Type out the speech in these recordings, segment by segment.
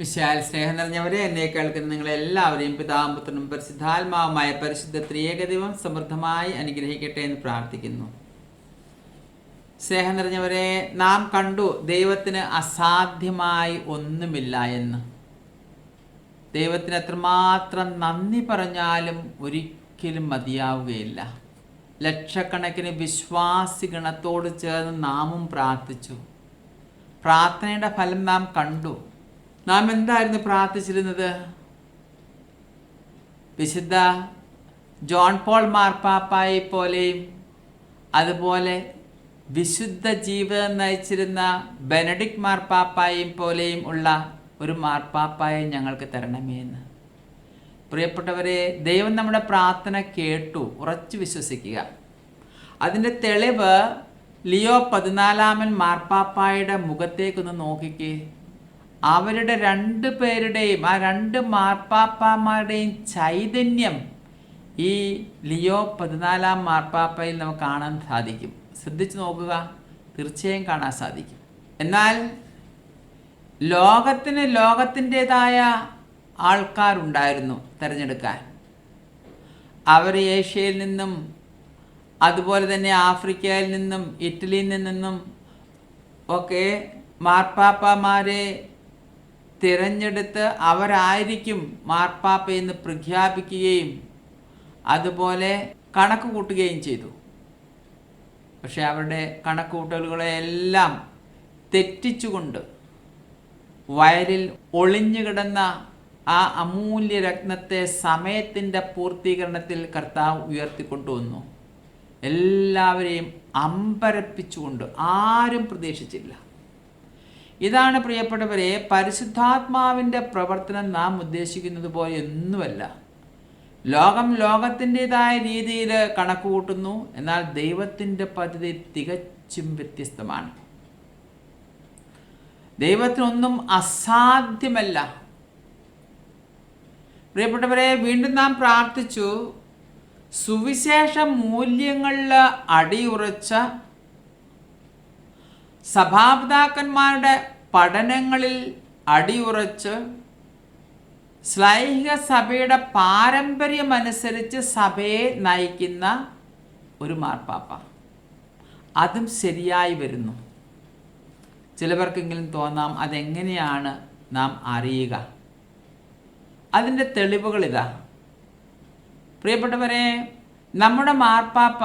വിശാൽ സ്നേഹം നിറഞ്ഞവരെ എന്നെ കേൾക്കുന്ന നിങ്ങളെല്ലാവരെയും പിതാവും പുത്രനും പരിശുദ്ധാത്മാവുമായ പരിശുദ്ധ ത്രിയേകദൈവം സമൃദ്ധമായി അനുഗ്രഹിക്കട്ടെ എന്ന് പ്രാർത്ഥിക്കുന്നു. സ്നേഹം നിറഞ്ഞവരെ നാം കണ്ടു ദൈവത്തിന് അസാധ്യമായി ഒന്നുമില്ല എന്ന്. ദൈവത്തിന് എത്രമാത്രം നന്ദി പറഞ്ഞാലും ഒരിക്കലും മതിയാവുകയില്ല. ലക്ഷക്കണക്കിന് വിശ്വാസി ഗണത്തോട് ചേർന്ന് നാമും പ്രാർത്ഥിച്ചു. പ്രാർത്ഥനയുടെ ഫലം നാം കണ്ടു. നാം എന്തായിരുന്നു പ്രാർത്ഥിച്ചിരുന്നത്? വിശുദ്ധ ജോൺ പോൾ മാർപ്പാപ്പായെ പോലെയും അതുപോലെ വിശുദ്ധ ജീവിതം നയിച്ചിരുന്ന ബെനഡിക് മാർപ്പാപ്പായും പോലെയും ഉള്ള ഒരു മാർപ്പാപ്പായെ ഞങ്ങൾക്ക് തരണമേ എന്ന്. പ്രിയപ്പെട്ടവരെ ദൈവം നമ്മുടെ പ്രാർത്ഥന കേട്ടു ഉറച്ചു വിശ്വസിക്കുക. അതിന്റെ തെളിവ് ലിയോ പതിനാലാമൻ മാർപ്പാപ്പായുടെ മുഖത്തേക്കൊന്ന് നോക്കിക്കേ. അവരുടെ രണ്ട് പേരുടെയും ആ രണ്ട് മാർപ്പാപ്പാമാരുടെയും ചൈതന്യം ഈ ലിയോ പതിനാലാം മാർപ്പാപ്പയിൽ നമുക്ക് കാണാൻ സാധിക്കും. ശ്രദ്ധിച്ചു നോക്കുക. തീർച്ചയായും കാണാൻ സാധിക്കും. എന്നാൽ ലോകത്തിന് ലോകത്തിന്റെതായ ആൾക്കാരുണ്ടായിരുന്നു തിരഞ്ഞെടുക്കാൻ. അവർ ഏഷ്യയിൽ നിന്നും അതുപോലെ തന്നെ ആഫ്രിക്കയിൽ നിന്നും ഇറ്റലിയിൽ നിന്നും ഒക്കെ മാർപ്പാപ്പമാരെ തിരഞ്ഞെടുത്ത് അവരായിരിക്കും മാർപ്പാപ്പ എന്ന് പ്രഖ്യാപിക്കുകയും അതുപോലെ കണക്ക് കൂട്ടുകയും ചെയ്തു. പക്ഷെ അവരുടെ കണക്കുകൂട്ടലുകളെല്ലാം തെറ്റിച്ചുകൊണ്ട് വയലിൽ ഒളിഞ്ഞു കിടന്ന ആ അമൂല്യ രത്നത്തെ സമയത്തിന്റെ പൂർത്തീകരണത്തിൽ കർത്താവ് ഉയർത്തിക്കൊണ്ടുവന്നു. എല്ലാവരെയും അമ്പരപ്പിച്ചുകൊണ്ട് ആരും പ്രതീക്ഷിച്ചില്ല. ഇതാണ് പ്രിയപ്പെട്ടവരെ പരിശുദ്ധാത്മാവിന്റെ പ്രവർത്തനം നാം ഉദ്ദേശിക്കുന്നത് പോലെ ഒന്നുമല്ല. ലോകം ലോകത്തിന്റെതായ രീതിയിൽ കണക്ക് കൂട്ടുന്നു എന്നാൽ ദൈവത്തിന്റെ പദ്ധതി തികച്ചും വ്യത്യസ്തമാണ്. ദൈവത്തിനൊന്നും അസാധ്യമല്ല. പ്രിയപ്പെട്ടവരെ വീണ്ടും നാം പ്രാർത്ഥിച്ചു. സുവിശേഷ മൂല്യങ്ങളിൽ അടിയുറച്ച സഭാപിതാക്കന്മാരുടെ പഠനങ്ങളിൽ അടിയുറച്ച് ശ്ലൈഹിക സഭയുടെ പാരമ്പര്യമനുസരിച്ച് സഭയെ നയിക്കുന്ന ഒരു മാർപ്പാപ്പ. അതും ശരിയായി വരുന്നു. ചിലവർക്കെങ്കിലും തോന്നാം അതെങ്ങനെയാണ് നാം അറിയുക. അതിന്റെ തെളിവുകൾ ഇതാ. പ്രിയപ്പെട്ടവരെ നമ്മുടെ മാർപ്പാപ്പ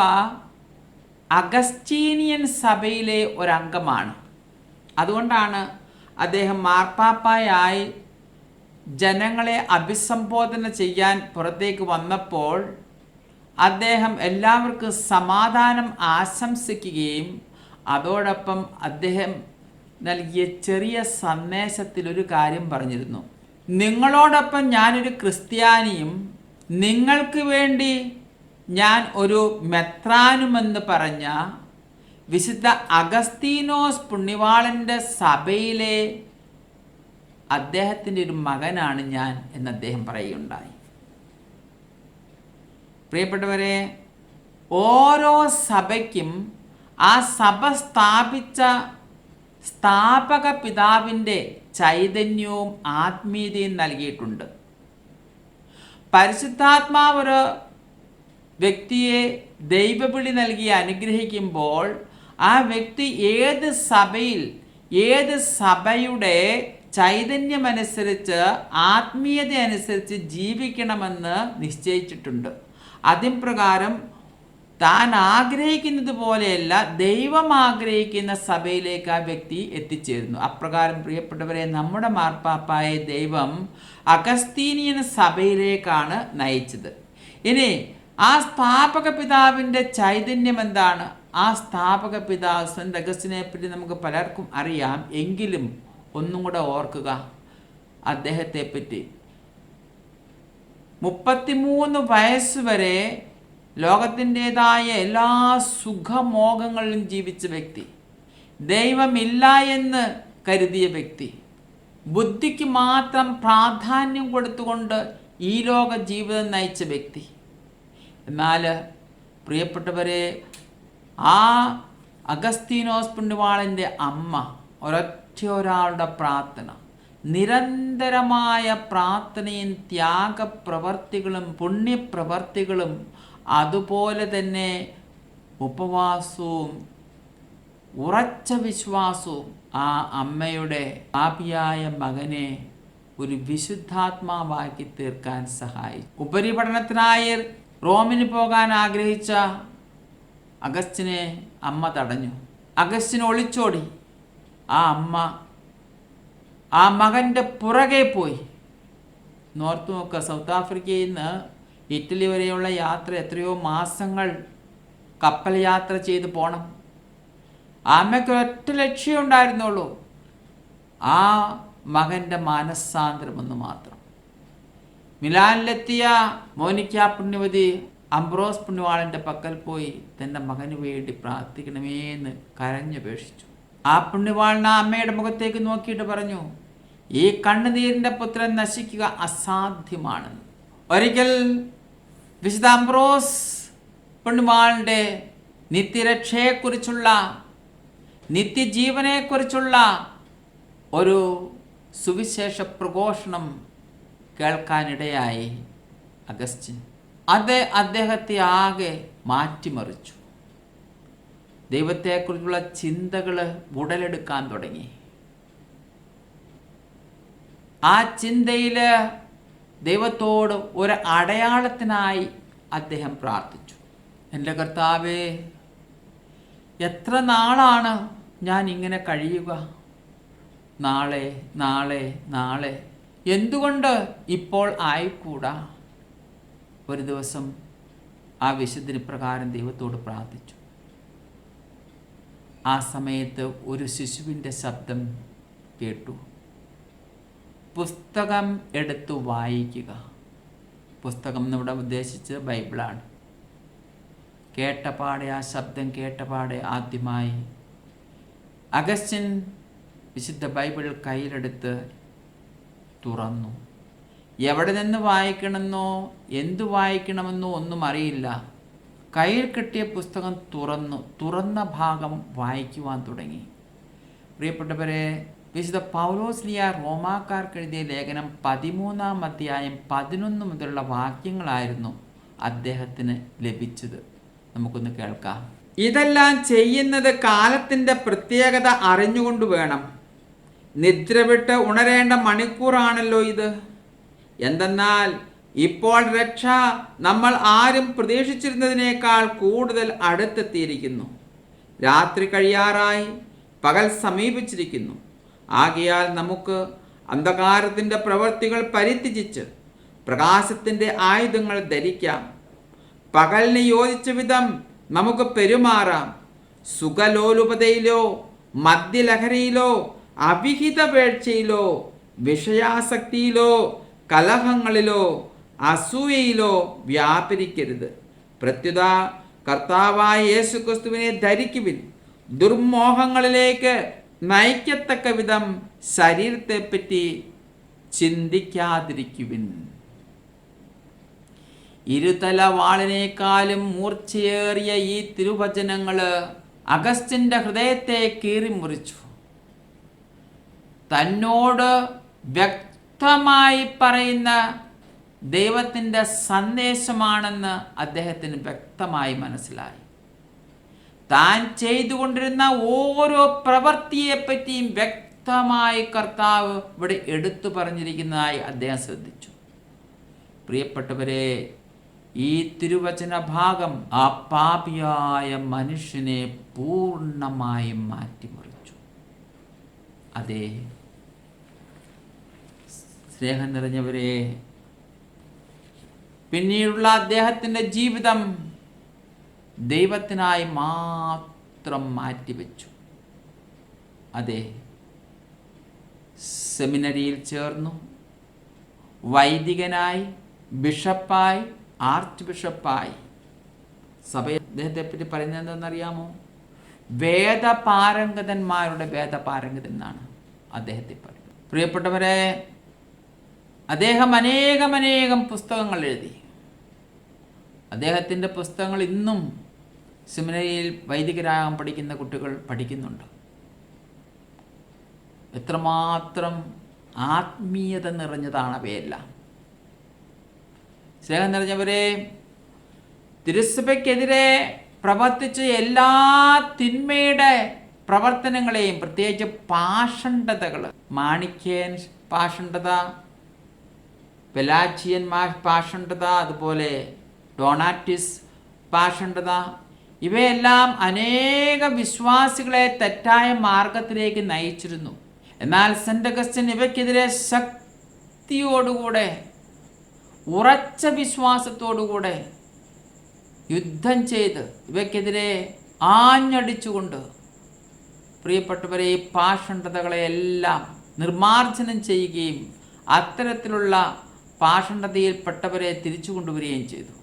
അഗസ്റ്റീനിയൻ സഭയിലെ ഒരംഗമാണ്. അതുകൊണ്ടാണ് അദ്ദേഹം മാർപ്പാപ്പായായി ജനങ്ങളെ അഭിസംബോധന ചെയ്യാൻ പുറത്തേക്ക് വന്നപ്പോൾ അദ്ദേഹം എല്ലാവർക്കും സമാധാനം ആശംസിക്കുകയും അതോടൊപ്പം അദ്ദേഹം നൽകിയ ചെറിയ സന്ദേശത്തിൽ ഒരു കാര്യം പറഞ്ഞിരുന്നു. നിങ്ങളോടൊപ്പം ഞാനൊരു ക്രിസ്ത്യാനിയും നിങ്ങൾക്ക് വേണ്ടി ഞാൻ ഒരു മെത്രാനുമെന്ന് പറഞ്ഞ വിശുദ്ധ അഗസ്തീനോസ് പുണ്യവാളന്റെ സഭയിലെ അദ്ദേഹത്തിന്റെ ഒരു മകനാണ് ഞാൻ എന്ന് അദ്ദേഹം പറയുകയുണ്ടായി. പ്രിയപ്പെട്ടവരെ ഓരോ സഭയ്ക്കും ആ സഭ സ്ഥാപിച്ച സ്ഥാപക പിതാവിന്റെ ചൈതന്യവും ആത്മീയതയും നൽകിയിട്ടുണ്ട്. പരിശുദ്ധാത്മാവ് ഒരു വ്യക്തിയെ ദൈവവിളി നൽകി അനുഗ്രഹിക്കുമ്പോൾ ആ വ്യക്തി ഏത് സഭയിൽ ഏത് സഭയുടെ ചൈതന്യമനുസരിച്ച് ആത്മീയത അനുസരിച്ച് ജീവിക്കണമെന്ന് നിശ്ചയിച്ചിട്ടുണ്ട്. അതിൻ പ്രകാരം താൻ ആഗ്രഹിക്കുന്നത് പോലെയല്ല ദൈവം ആഗ്രഹിക്കുന്ന സഭയിലേക്ക് ആ വ്യക്തി എത്തിച്ചേരുന്നു. അപ്രകാരം പ്രിയപ്പെട്ടവരെ നമ്മുടെ മാർപ്പാപ്പായ ദൈവം അഗസ്തീനിയൻ സഭയിലേക്കാണ് നയിച്ചത്. ഇനി ആ സ്ഥാപക പിതാവിന്റെ ചൈതന്യം എന്താണ്? ആ സ്ഥാപക പിതാവ് സെന്റ് അഗസ്റ്റിനെ പറ്റി നമുക്ക് പലർക്കും അറിയാം. എങ്കിലും ഒന്നും കൂടെ ഓർക്കുക അദ്ദേഹത്തെ പറ്റി മുപ്പത്തിമൂന്ന് വയസ്സ് വരെ ലോകത്തിന്റെതായ എല്ലാ സുഖമോഹങ്ങളിലും ജീവിച്ച വ്യക്തി. ദൈവമില്ല എന്ന് കരുതിയ വ്യക്തി. ബുദ്ധിക്ക് മാത്രം പ്രാധാന്യം കൊടുത്തുകൊണ്ട് ഈ ലോക ജീവിതം നയിച്ച വ്യക്തി. എന്നാൽ പ്രിയപ്പെട്ടവരെ ആ അഗസ്തീനോസ് പുണ്യവാളന്റെ അമ്മ ഒരൊറ്റ ഒരാളുടെ പ്രാർത്ഥന. നിരന്തരമായ പ്രാർത്ഥനയും ത്യാഗപ്രവർത്തികളും പുണ്യപ്രവർത്തികളും അതുപോലെ തന്നെ ഉപവാസവും ഉറച്ച വിശ്വാസവും ആ അമ്മയുടെ പാപിയായ മകനെ ഒരു വിശുദ്ധാത്മാവാക്കി തീർക്കാൻ സഹായിച്ചു. ഉപരിപഠനത്തിനായി റോമിന് പോകാൻ ആഗ്രഹിച്ച അഗസ്റ്റിനെ അമ്മ തടഞ്ഞു. അഗസ്റ്റിന് ഒളിച്ചോടി. ആ അമ്മ ആ മകന്റെ പുറകെ പോയി. നോർത്ത് നോക്കുക സൗത്ത് ആഫ്രിക്കയിൽ നിന്ന് ഇറ്റലി വരെയുള്ള യാത്ര എത്രയോ മാസങ്ങൾ കപ്പൽ യാത്ര ചെയ്ത് പോണം. അമ്മയ്ക്ക് ഒറ്റ ലക്ഷ്യം ഉണ്ടായിരുന്നുള്ളൂ. ആ മകന്റെ മാനസാന്തരമെന്ന് മാത്രം. മിലാനിലെത്തിയ മോനിക്ക പുണ്യവതി അംബ്രോസ് പുണ്യവാളന്റെ പക്കൽ പോയി തന്റെ മകന് വേണ്ടി പ്രാർത്ഥിക്കണമേ എന്ന് കരഞ്ഞപേക്ഷിച്ചു ആ പുണ്യവാളിന് ആ അമ്മയുടെ മുഖത്തേക്ക് നോക്കിയിട്ട് പറഞ്ഞു ഈ കണ്ണുനീരിന്റെ പുത്രൻ നശിക്കുക അസാധ്യമാണെന്ന്. ഒരിക്കൽ വിശുദ്ധ അംബ്രോസ് പുണ്യവാളിന്റെ നിത്യരക്ഷയെക്കുറിച്ചുള്ള നിത്യജീവനെക്കുറിച്ചുള്ള ഒരു സുവിശേഷ പ്രഘോഷണം കേൾക്കാനിടയായി അഗസ്റ്റിൻ അത് അദ്ദേഹത്തെ ആകെ മാറ്റിമറിച്ചു. ദൈവത്തെക്കുറിച്ചുള്ള ചിന്തകൾ ഉടലെടുക്കാൻ തുടങ്ങി. ആ ചിന്തയിൽ ദൈവത്തോട് ഒരു അടയാളത്തിനായി അദ്ദേഹം പ്രാർത്ഥിച്ചു. എന്റെ കർത്താവേ എത്ര നാളാണ് ഞാൻ ഇങ്ങനെ കഴിയുക? നാളെ നാളെ നാളെ. എന്തുകൊണ്ട് ഇപ്പോൾ ആയിക്കൂടാ? ഒരു ദിവസം ആ വിശുദ്ധിന് പ്രകാരം ദൈവത്തോട് പ്രാർത്ഥിച്ചു. ആ സമയത്ത് ഒരു ശിശുവിന്റെ ശബ്ദം കേട്ടു. പുസ്തകം എടുത്തു വായിക്കുക. പുസ്തകം എന്നിവിടെ ഉദ്ദേശിച്ച് ബൈബിളാണ്. കേട്ടപാടെ ആ ശബ്ദം കേട്ടപാടെ ആദ്യമായി അഗസ്റ്റിൻ വിശുദ്ധ ബൈബിൾ കയ്യിലെടുത്ത് തുറന്നു. എവിടെ നിന്ന് വായിക്കണമെന്നോ എന്തു വായിക്കണമെന്നോ ഒന്നും അറിയില്ല. കയ്യിൽ കിട്ടിയ പുസ്തകം തുറന്നു തുറന്ന ഭാഗം വായിക്കുവാൻ തുടങ്ങി. പ്രിയപ്പെട്ടവരെ വിശുദ്ധ പൗലോസ്ലിയ റോമാക്കാർക്ക് എഴുതിയ ലേഖനം പതിമൂന്നാം അധ്യായം പതിനൊന്ന് മുതലുള്ള വാക്യങ്ങളായിരുന്നു അദ്ദേഹത്തിന് ലഭിച്ചത്. നമുക്കൊന്ന് കേൾക്കാം. ഇതെല്ലാം ചെയ്യുന്നത് കാലത്തിന്റെ പ്രത്യേകത അറിഞ്ഞുകൊണ്ട് വേണം. നിദ്ര വിട്ട് ഉണരേണ്ട മണിക്കൂറാണല്ലോ ഇത്. എന്തെന്നാൽ ഇപ്പോൾ രക്ഷ നമ്മൾ ആരും പ്രതീക്ഷിച്ചിരുന്നതിനേക്കാൾ കൂടുതൽ അടുത്തെത്തിയിരിക്കുന്നു. രാത്രി കഴിയാറായി പകൽ സമീപിച്ചിരിക്കുന്നു. ആകയാൽ നമുക്ക് അന്ധകാരത്തിന്റെ പ്രവൃത്തികൾ പരിത്യജിച്ച് പ്രകാശത്തിന്റെ ആയുധങ്ങൾ ധരിക്കാം. പകലിന് യോജിച്ച വിധം നമുക്ക് പെരുമാറാം. സുഖലോലുപതയിലോ മദ്യലഹരിയിലോ അവിഹിത വേഴ്ചയിലോ വിഷയാസക്തിയിലോ കലഹങ്ങളിലോ അസൂയയിലോ വ്യാപരിക്കരുത്. പ്രത്യുത കർത്താവായ യേശുക്രിസ്തുവിനെ ധരിക്കുവിൻ. ദുർമോഹങ്ങളിലേക്ക് നയിക്കത്തക്ക വിധം ശരീരത്തെപ്പറ്റി ചിന്തിക്കാതിരിക്കുവിൻ. ഇരുതല വാളിനേക്കാളും മൂർച്ചയേറിയ ഈ തിരുവചനങ്ങൾ അഗസ്റ്റിന്റെ ഹൃദയത്തെ കീറിമുറിച്ചു. തന്നോട് വ്യക്തമായി പറയുന്ന ദൈവത്തിന്റെ സന്ദേശമാണെന്ന് അദ്ദേഹത്തിന് വ്യക്തമായി മനസ്സിലായി. താൻ ചെയ്തുകൊണ്ടിരുന്ന ഓരോ പ്രവൃത്തിയെപ്പറ്റിയും വ്യക്തമായി കർത്താവ് ഇവിടെ എടുത്തു പറഞ്ഞിരിക്കുന്നതായി അദ്ദേഹം ശ്രദ്ധിച്ചു. പ്രിയപ്പെട്ടവരെ ഈ തിരുവചന ഭാഗം ആ പാപിയായ മനുഷ്യനെ പൂർണമായും മാറ്റിമറിച്ചു. അതെ സ്നേഹം നിറഞ്ഞവരെ. പിന്നീടുള്ള അദ്ദേഹത്തിന്റെ ജീവിതം ദൈവത്തിനായി മാത്രം മാറ്റിവെച്ചു. അതെ സെമിനറിയിൽ ചേർന്നു. വൈദികനായി ബിഷപ്പായി ആർച്ച് ബിഷപ്പായി. സഭയെ അദ്ദേഹത്തെ പറ്റി പറയുന്നത് എന്തെന്നറിയാമോ വേദപാരംഗതന്മാരുടെ വേദപാരംഗതൻ എന്നാണ് അദ്ദേഹത്തെ പറയുന്നത്. പ്രിയപ്പെട്ടവരെ അദ്ദേഹം അനേകം അനേകം പുസ്തകങ്ങൾ എഴുതി. അദ്ദേഹത്തിന്റെ പുസ്തകങ്ങൾ ഇന്നും സിമിനയിൽ വൈദികരാഗം പഠിക്കുന്ന കുട്ടികൾ പഠിക്കുന്നുണ്ട്. എത്രമാത്രം ആത്മീയത നിറഞ്ഞതാണ് അവയെല്ലാം. സ്നേഹം നിറഞ്ഞവരെ തിരുസഭയ്ക്കെതിരെ പ്രവർത്തിച്ച എല്ലാ തിന്മയുടെ പ്രവർത്തനങ്ങളെയും പ്രത്യേകിച്ച് പാഷണ്ഡതകൾ മാണിക്യൻ പാഷണ്ഡത പെലാച്ചിയൻ പാഷണ്ഡത അതുപോലെ ഡൊണാറ്റിസ് പാഷണ്ഡത ഇവയെല്ലാം അനേക വിശ്വാസികളെ തെറ്റായ മാർഗത്തിലേക്ക് നയിച്ചിരുന്നു. എന്നാൽ സെന്റ് അഗസ്റ്റിൻ ഇവയ്ക്കെതിരെ ശക്തിയോടുകൂടെ ഉറച്ച വിശ്വാസത്തോടുകൂടെ യുദ്ധം ചെയ്ത് ഇവയ്ക്കെതിരെ ആഞ്ഞടിച്ചുകൊണ്ട് പ്രിയപ്പെട്ടവരെ ഈ പാഷണ്ഡതകളെയെല്ലാം നിർമാർജനം ചെയ്യുകയും അത്തരത്തിലുള്ള പാഷണ്ഡതയിൽപ്പെട്ടവരെ തിരിച്ചു കൊണ്ടുവരികയും ചെയ്തു.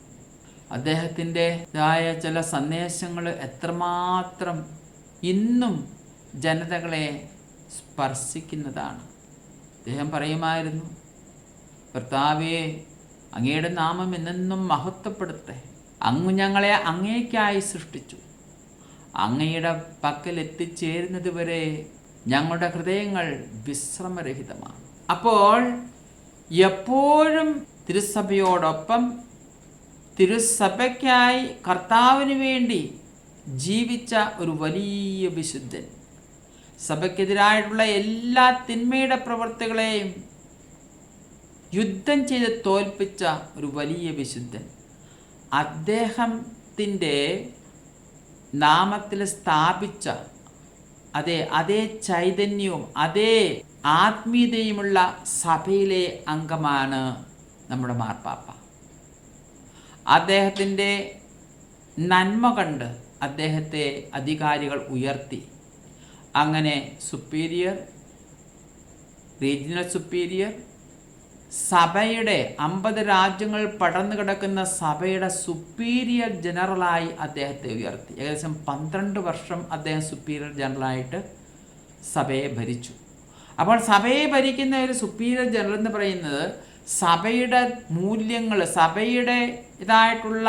അദ്ദേഹത്തിന്റെതായ ചില സന്ദേശങ്ങൾ എത്രമാത്രം ഇന്നും ജനതകളെ സ്പർശിക്കുന്നതാണ്. അദ്ദേഹം പറയുമായിരുന്നു കർത്താവേ അങ്ങയുടെ നാമം എന്നെന്നും മഹത്വപ്പെടുത്തേ. അങ്ങ് ഞങ്ങളെ അങ്ങേക്കായി സൃഷ്ടിച്ചു. അങ്ങയുടെ പക്കൽ എത്തിച്ചേരുന്നത് ഞങ്ങളുടെ ഹൃദയങ്ങൾ വിശ്രമരഹിതമാണ്. അപ്പോൾ എപ്പോഴും തിരുസഭയോടൊപ്പം തിരുസഭയ്ക്കായി കർത്താവിന് വേണ്ടി ജീവിച്ച ഒരു വലിയ വിശുദ്ധൻ. സഭയ്ക്കെതിരായിട്ടുള്ള എല്ലാ തിന്മയുടെ പ്രവർത്തികളെയും യുദ്ധം ചെയ്ത് തോൽപ്പിച്ച ഒരു വലിയ വിശുദ്ധൻ. അദ്ദേഹത്തിന്റെ നാമത്തിൽ സ്ഥാപിച്ച അതെ അതേ ചൈതന്യവും അതേ ആത്മീയതയുമുള്ള സഭയിലെ അംഗമാണ് നമ്മുടെ മാർപ്പാപ്പ. അദ്ദേഹത്തിന്റെ നന്മ കണ്ട് അദ്ദേഹത്തെ അധികാരികൾ ഉയർത്തി. അങ്ങനെ സുപ്പീരിയർ റീജിയണൽ സുപ്പീരിയർ സഭയുടെ അമ്പത് രാജ്യങ്ങൾ പടർന്നു കിടക്കുന്ന സഭയുടെ സുപ്പീരിയർ ജനറലായി അദ്ദേഹത്തെ ഉയർത്തി. ഏകദേശം പന്ത്രണ്ട് വർഷം അദ്ദേഹം സുപ്പീരിയർ ജനറലായിട്ട് സഭയെ ഭരിച്ചു. അപ്പോൾ സഭയെ ഭരിക്കുന്ന ഒരു സുപ്പീരിയർ ജനറൽ എന്ന് പറയുന്നത് സഭയുടെ മൂല്യങ്ങൾ സഭയുടെ ഇതായിട്ടുള്ള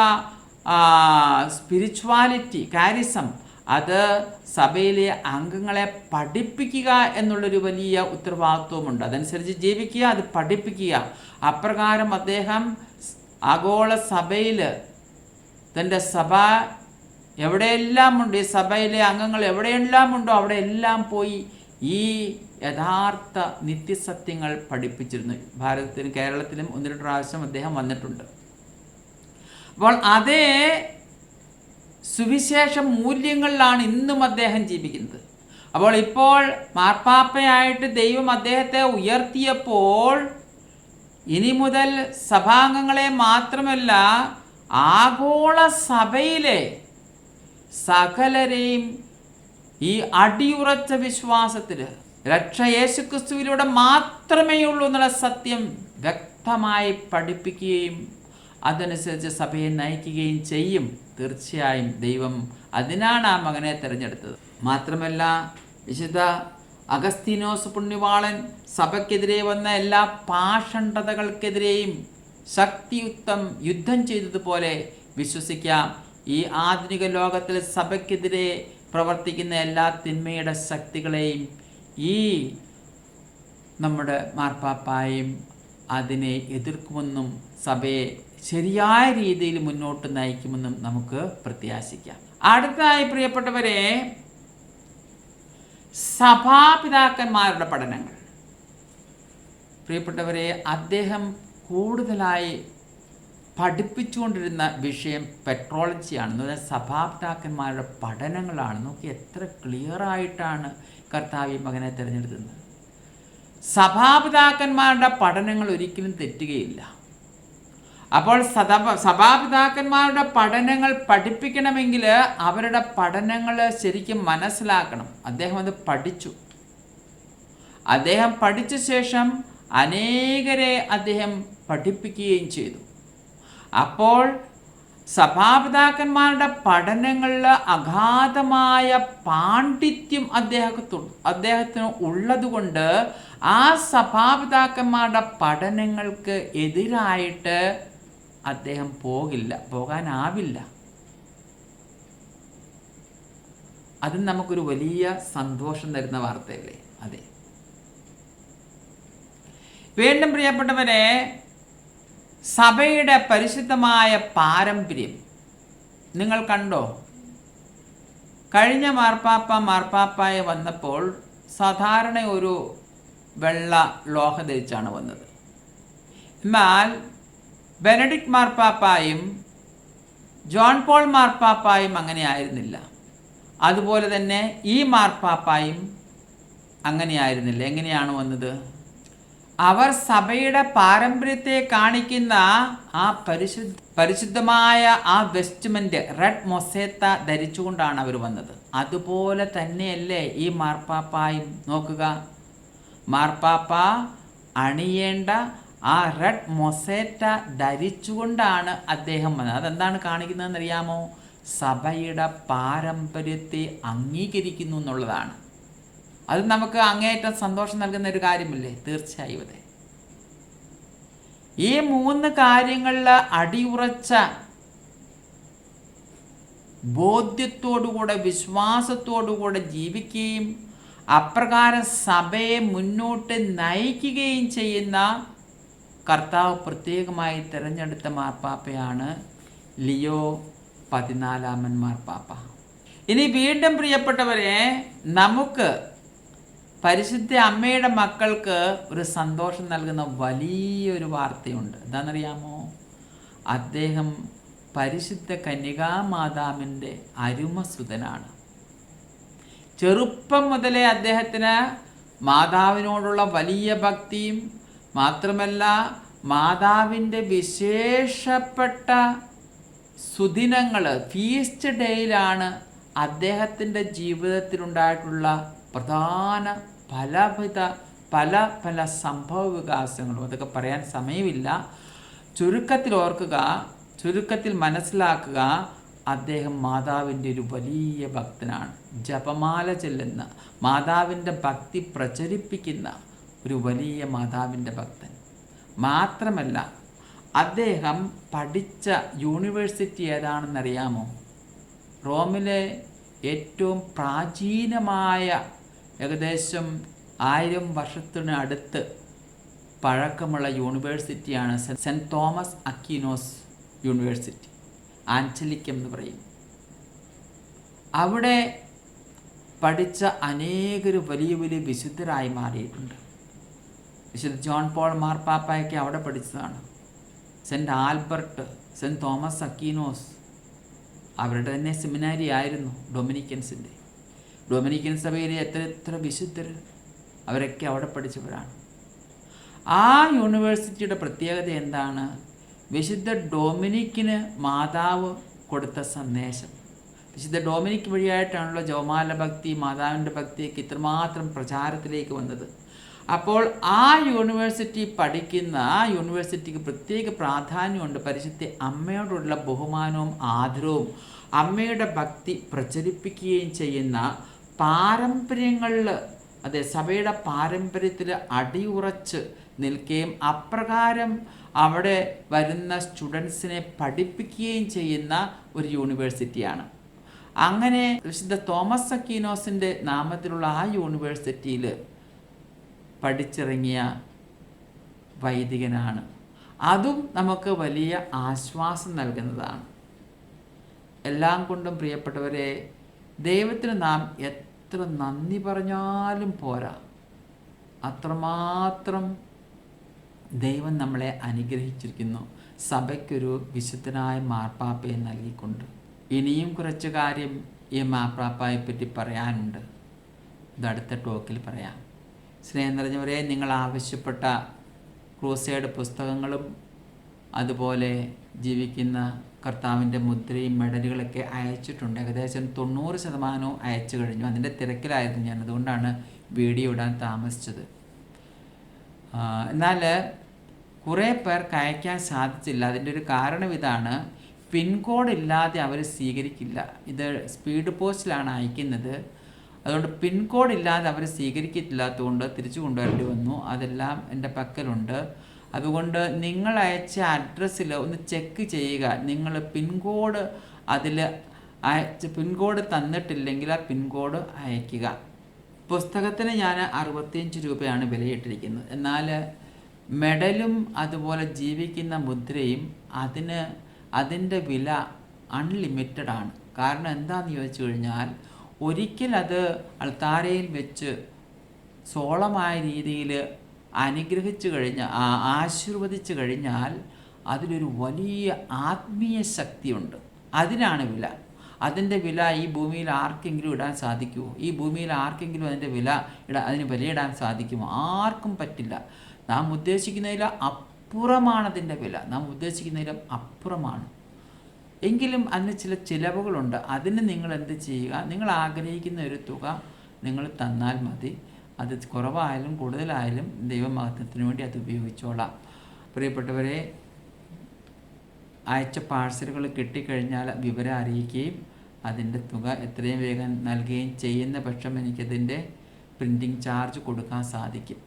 സ്പിരിച്വാലിറ്റി കാരിസം അത് സഭയിലെ അംഗങ്ങളെ പഠിപ്പിക്കുക എന്നുള്ളൊരു വലിയ ഉത്തരവാദിത്വമുണ്ട്. അതനുസരിച്ച് ജീവിക്കുക അത് പഠിപ്പിക്കുക. അപ്രകാരം അദ്ദേഹം ആഗോള സഭയിൽ തന്റെ സഭ എവിടെയെല്ലാം ഉണ്ട് ഈ സഭയിലെ അംഗങ്ങൾ എവിടെയെല്ലാം ഉണ്ടോ അവിടെ എല്ലാം പോയി ഈ യഥാർത്ഥ നിത്യസത്യങ്ങൾ പഠിപ്പിച്ചിരുന്നു. ഭാരതത്തിലും കേരളത്തിലും ഒന്ന് രണ്ട് പ്രാവശ്യം അദ്ദേഹം വന്നിട്ടുണ്ട്. അപ്പോൾ അതേ സുവിശേഷ മൂല്യങ്ങളിലാണ് ഇന്നും അദ്ദേഹം ജീവിക്കുന്നത്. അപ്പോൾ ഇപ്പോൾ മാർപ്പാപ്പയായിട്ട് ദൈവം അദ്ദേഹത്തെ ഉയർത്തിയപ്പോൾ ഇനി മുതൽ സഭാംഗങ്ങളെ മാത്രമല്ല ആഗോള സഭയിലെ സകലരെയും ഈ അടിയുറച്ച വിശ്വാസത്തിൽ രക്ഷ യേശുക്രിസ്തുവിലൂടെ മാത്രമേ ഉള്ളൂ എന്നുള്ള സത്യം വ്യക്തമായി പഠിപ്പിക്കുകയും അതനുസരിച്ച് സഭയെ നയിക്കുകയും ചെയ്യും. തീർച്ചയായും ദൈവം അതിനാണ് ആ മകനെ തിരഞ്ഞെടുത്തത്. മാത്രമല്ല വിശുദ്ധ അഗസ്തീനോസ് പുണ്യവാളൻ സഭയ്ക്കെതിരെ വന്ന എല്ലാ പാഷണ്ഡതകൾക്കെതിരെയും ശക്തിയുക്തം യുദ്ധം ചെയ്തതുപോലെ വിശ്വസിക്കാം. ഈ ആധുനിക ലോകത്തിൽ സഭയ്ക്കെതിരെ പ്രവർത്തിക്കുന്ന എല്ലാ തിന്മയുടെ ശക്തികളെയും ഈ നമ്മുടെ മാർപ്പാപ്പായും അതിനെ എതിർക്കുമെന്നും സഭയെ ശരിയായ രീതിയിൽ മുന്നോട്ട് നയിക്കുമെന്നും നമുക്ക് പ്രത്യാശിക്കാം. അടുത്തതായി പ്രിയപ്പെട്ടവരെ സഭാപിതാക്കന്മാരുടെ പഠനങ്ങൾ. പ്രിയപ്പെട്ടവരെ അദ്ദേഹം കൂടുതലായി പഠിപ്പിച്ചുകൊണ്ടിരുന്ന വിഷയം പെട്രോളജിയാണെന്ന് പറഞ്ഞാൽ സഭാപിതാക്കന്മാരുടെ പഠനങ്ങളാണ്. നോക്കി എത്ര ക്ലിയർ ആയിട്ടാണ് കർത്താവി മകനെ തിരഞ്ഞെടുക്കുന്നത്. സഭാപിതാക്കന്മാരുടെ പഠനങ്ങൾ ഒരിക്കലും തെറ്റുകയില്ല. അപ്പോൾ സദാ സഭാപിതാക്കന്മാരുടെ പഠനങ്ങൾ പഠിപ്പിക്കണമെങ്കിൽ അവരുടെ പഠനങ്ങൾ ശരിക്കും മനസ്സിലാക്കണം. അദ്ദേഹം അത് പഠിച്ചു. അദ്ദേഹം പഠിച്ച ശേഷം അനേകരെ അദ്ദേഹം പഠിപ്പിക്കുകയും ചെയ്തു. അപ്പോൾ സഭാപിതാക്കന്മാരുടെ പഠനങ്ങളിൽ അഗാധമായ പാണ്ഡിത്യം അദ്ദേഹത്തു അദ്ദേഹത്തിന് ഉള്ളതുകൊണ്ട് ആ സഭാപിതാക്കന്മാരുടെ പഠനങ്ങൾക്ക് എതിരായിട്ട് അദ്ദേഹം പോകില്ല പോകാനാവില്ല. അത് നമുക്കൊരു വലിയ സന്തോഷം തരുന്ന വാർത്തയല്ലേ? അതെ. വീണ്ടും പ്രിയപ്പെട്ടവരെ സഭയുടെ പരിശുദ്ധമായ പാരമ്പര്യം. നിങ്ങൾ കണ്ടോ? കഴിഞ്ഞ മാർപ്പാപ്പ മാർപ്പാപ്പായ വന്നപ്പോൾ സാധാരണ ഒരു വെള്ള ലോഹ ധരിച്ചാണ് വന്നത്. എന്നാൽ ബെനഡിക്ട് മാർപ്പാപ്പായും ജോൺ പോൾ മാർപ്പാപ്പായും അങ്ങനെ ആയിരുന്നില്ല. അതുപോലെ തന്നെ ഈ മാർപ്പാപ്പായും അങ്ങനെയായിരുന്നില്ല എങ്ങനെയാണ് വന്നത്? അവർ സഭയുടെ പാരമ്പര്യത്തെ കാണിക്കുന്ന ആ പരിശുദ്ധ പരിശുദ്ധമായ ആ വെസ്റ്റ്മെന്റ് റെഡ് മൊസേത്ത ധരിച്ചുകൊണ്ടാണ് അവർ വന്നത്. അതുപോലെ തന്നെയല്ലേ ഈ മാർപ്പാപ്പായും നോക്കുക. മാർപ്പാപ്പ അണിയേണ്ട ആ റെഡ് മൊസേറ്റ ധരിച്ചുകൊണ്ടാണ് അദ്ദേഹം വന്നത്. അതെന്താണ് കാണിക്കുന്നതെന്ന് അറിയാമോ സഭയുടെ പാരമ്പര്യത്തെ അംഗീകരിക്കുന്നു എന്നുള്ളതാണ്. അത് നമുക്ക് അങ്ങേയറ്റം സന്തോഷം നൽകുന്ന ഒരു കാര്യമല്ലേ? തീർച്ചയായും അതെ. ഈ മൂന്ന് കാര്യങ്ങളിൽ അടിയുറച്ച ബോധ്യത്തോടുകൂടെ വിശ്വാസത്തോടുകൂടെ ജീവിക്കുകയും അപ്രകാരം സഭയെ മുന്നോട്ട് നയിക്കുകയും ചെയ്യുന്ന കർത്താവ് പ്രത്യേകമായി തിരഞ്ഞെടുത്ത മാർപ്പാപ്പയാണ് ലിയോ പതിനാലാമൻ മാർപ്പാപ്പ. ഇനി വീണ്ടും പ്രിയപ്പെട്ടവരെ നമുക്ക് പരിശുദ്ധ അമ്മയുടെ മക്കൾക്ക് ഒരു സന്തോഷം നൽകുന്ന വലിയൊരു വാർത്തയുണ്ട്. എന്താണെന്നറിയാമോ? അദ്ദേഹം പരിശുദ്ധ കന്യകാമാതാവിന്റെ അരുമസുതനാണ്. ചെറുപ്പം മുതലേ അദ്ദേഹത്തിന് മാതാവിനോടുള്ള വലിയ ഭക്തിയും മാത്രമല്ല മാതാവിന്റെ വിശേഷപ്പെട്ട സുദിനങ്ങൾ ഫീസ്റ്റ് ഡേയിലാണ് അദ്ദേഹത്തിന്റെ ജീവിതത്തിലുണ്ടായിട്ടുള്ള പ്രധാന പലവിധ പല പല സംഭവ വികാസങ്ങളും. അതൊക്കെ പറയാൻ സമയമില്ല. ചുരുക്കത്തിൽ ഓർക്കുക ചുരുക്കത്തിൽ മനസ്സിലാക്കുക അദ്ദേഹം മാതാവിന്റെ ഒരു വലിയ ഭക്തനാണ്. ജപമാല ചെല്ലുന്ന മാതാവിന്റെ ഭക്തി പ്രചരിപ്പിക്കുന്ന ഒരു വലിയ മാതാവിന്റെ ഭക്തൻ. മാത്രമല്ല അദ്ദേഹം പഠിച്ച യൂണിവേഴ്സിറ്റി ഏതാണെന്നറിയാമോ? റോമിലെ ഏറ്റവും പ്രാചീനമായ ഏകദേശം ആയിരം വർഷത്തിന് അടുത്ത് പഴക്കമുള്ള യൂണിവേഴ്സിറ്റിയാണ് saint Thomas Aquinas university Angelicum എന്ന് പറയും അവിടെ പഠിച്ച അനേകർ വലിയ വലിയ വിശുദ്ധരായി മാറിയിട്ടുണ്ട്. വിശുദ്ധ ജോൺ പോൾ മാർപ്പാപ്പയൊക്കെ അവിടെ പഠിച്ചതാണ്. Saint Albert saint Thomas Aquinas അവരുടെ തന്നെ സെമിനാരി ആയിരുന്നു ഡൊമിനിക്കൻസിന്റെ. ഡൊമിനിക്കൻ സഭയിലെ എത്ര എത്ര വിശുദ്ധർ അവരൊക്കെ അവിടെ പഠിച്ചവരാണ് ആ യൂണിവേഴ്സിറ്റിയുടെ പ്രത്യേകത എന്താണ്? വിശുദ്ധ ഡൊമിനിക്കിന് മാതാവ് കൊടുത്ത സന്ദേശം. വിശുദ്ധ ഡൊമിനിക് വഴിയായിട്ടാണല്ലോ ജവമാല ഭക്തി മാതാവിന്റെ ഭക്തിയൊക്കെ ഇത്രമാത്രം പ്രചാരത്തിലേക്ക് വന്നത്. അപ്പോൾ ആ യൂണിവേഴ്സിറ്റി പഠിക്കുന്ന ആ യൂണിവേഴ്സിറ്റിക്ക് പ്രത്യേക പ്രാധാന്യമുണ്ട്. പരിശുദ്ധ അമ്മയോടുള്ള ബഹുമാനവും ആദരവും അമ്മയുടെ ഭക്തി പ്രചരിപ്പിക്കുകയും ചെയ്യുന്ന പാരമ്പര്യങ്ങളിൽ അതെ സഭയുടെ പാരമ്പര്യത്തിൽ അടിയുറച്ച് നിൽക്കുകയും അപ്രകാരം അവിടെ വരുന്ന സ്റ്റുഡൻസിനെ പഠിപ്പിക്കുകയും ചെയ്യുന്ന ഒരു യൂണിവേഴ്സിറ്റിയാണ്. അങ്ങനെ വിശുദ്ധ തോമസ് അക്കീനോസിന്റെ നാമത്തിലുള്ള ആ യൂണിവേഴ്സിറ്റിയിൽ പഠിച്ചിറങ്ങിയ വൈദികനാണ്. അതും നമുക്ക് വലിയ ആശ്വാസം നൽകുന്നതാണ്. എല്ലാം കൊണ്ടും പ്രിയപ്പെട്ടവരെ ദൈവത്തിന് നാം എത്ര നന്ദി പറഞ്ഞാലും പോരാ. അത്രമാത്രം ദൈവം നമ്മളെ അനുഗ്രഹിച്ചിരിക്കുന്നു. സഭയ്ക്കൊരു വിശുദ്ധനായ മാർപ്പാപ്പയെ നൽകിക്കൊണ്ട്. ഇനിയും കുറച്ച് കാര്യം ഈ മാർപ്പാപ്പയെ പറ്റി പറയാനുണ്ട്. അടുത്ത ടോക്കിൽ പറയാം. സ്നേഹം നിറഞ്ഞവരെ നിങ്ങൾ ആവശ്യപ്പെട്ട ക്രൂസൈഡ് പുസ്തകങ്ങളും അതുപോലെ ജീവിക്കുന്ന കർത്താവിന്റെ മുദ്രയും മെഡലുകളൊക്കെ അയച്ചിട്ടുണ്ട്. ഏകദേശം തൊണ്ണൂറ് ശതമാനവും അയച്ചു കഴിഞ്ഞു. അതിന്റെ തിരക്കിലായിരുന്നു ഞാൻ. അതുകൊണ്ടാണ് വീഡിയോ ഇടാൻ താമസിച്ചത്. എന്നാൽ കുറേ പേർക്ക് അയക്കാൻ സാധിച്ചില്ല. അതിന്റെ ഒരു കാരണം ഇതാണ്. പിൻകോഡ് ഇല്ലാതെ അവർ സ്വീകരിക്കില്ല. ഇത് സ്പീഡ് പോസ്റ്റിലാണ് അയക്കുന്നത്. അതുകൊണ്ട് പിൻകോഡ് ഇല്ലാതെ അവർ സ്വീകരിക്കത്തില്ലാത്തതുകൊണ്ട് തിരിച്ചു കൊണ്ടുവരേണ്ടി വന്നു. അതെല്ലാം എന്റെ പക്കലുണ്ട്. അതുകൊണ്ട് നിങ്ങൾ അയച്ച അഡ്രസ്സിൽ ഒന്ന് ചെക്ക് ചെയ്യുക. നിങ്ങൾ പിൻകോഡ് അതിൽ അയച്ച പിൻകോഡ് തന്നിട്ടില്ലെങ്കിൽ ആ പിൻകോഡ് അയക്കുക പുസ്തകത്തിന് ഞാൻ അറുപത്തിയഞ്ച് രൂപയാണ് വിലയിട്ടിരിക്കുന്നത്. എന്നാൽ മെഡലും അതുപോലെ ജീവിക്കുന്ന മുദ്രയും അതിന് അതിന്റെ വില അൺലിമിറ്റഡ് ആണ്. കാരണം എന്താണെന്ന് ചോദിച്ചു കഴിഞ്ഞാൽ ഒരിക്കൽ അത് അൾത്താരയിൽ വെച്ച് സോളമായ രീതിയിൽ അനുഗ്രഹിച്ചു കഴിഞ്ഞ ആശീർവദിച്ചു കഴിഞ്ഞാൽ അതിലൊരു വലിയ ആത്മീയ ശക്തിയുണ്ട്. അതിനാണ് വില. അതിന്റെ വില ഈ ഭൂമിയിൽ ആർക്കെങ്കിലും ഇടാൻ സാധിക്കുമോ? ഈ ഭൂമിയിൽ ആർക്കെങ്കിലും അതിന്റെ വില ഇടാൻ അതിന് വിലയിടാൻ സാധിക്കുമോ? ആർക്കും പറ്റില്ല. നാം ഉദ്ദേശിക്കുന്നതിൽ അപ്പുറമാണ് അതിന്റെ വില. നാം ഉദ്ദേശിക്കുന്നതിലും അപ്പുറമാണ്. എങ്കിലും അതിന് ചില ചിലവുകളുണ്ട്. അതിന് നിങ്ങൾ എന്ത് ചെയ്യുക? നിങ്ങൾ ആഗ്രഹിക്കുന്ന ഒരു തുക നിങ്ങൾ തന്നാൽ മതി. അത് കുറവായാലും കൂടുതലായാലും ദൈവമഹത്വത്തിന് വേണ്ടി അത് ഉപയോഗിച്ചോളാം. പ്രിയപ്പെട്ടവരെ അയച്ച പാഴ്സലുകൾ കിട്ടിക്കഴിഞ്ഞാൽ വിവരം അറിയിക്കുകയും അതിന്റെ തുക എത്രയും വേഗം നൽകുകയും ചെയ്യുന്ന പക്ഷം എനിക്കതിന്റെ പ്രിന്റിംഗ് ചാർജ് കൊടുക്കാൻ സാധിക്കും.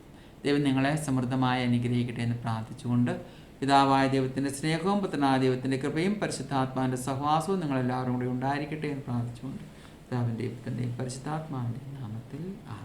ദൈവം നിങ്ങളെ സമൃദ്ധമായി അനുഗ്രഹിക്കട്ടെ എന്ന് പ്രാർത്ഥിച്ചുകൊണ്ട് പിതാവായ ദൈവത്തിന്റെ സ്നേഹവും പുത്രനായ ദൈവത്തിന്റെ കൃപയും പരിശുദ്ധാത്മാവിന്റെ സഹവാസവും നിങ്ങളെല്ലാവരും കൂടി ഉണ്ടായിരിക്കട്ടെ എന്ന് പ്രാർത്ഥിച്ചുകൊണ്ട് പിതാവിന്റെയും പുത്രന്റെയും പരിശുദ്ധാത്മാവിന്റെ നാമത്തിൽ ആമേ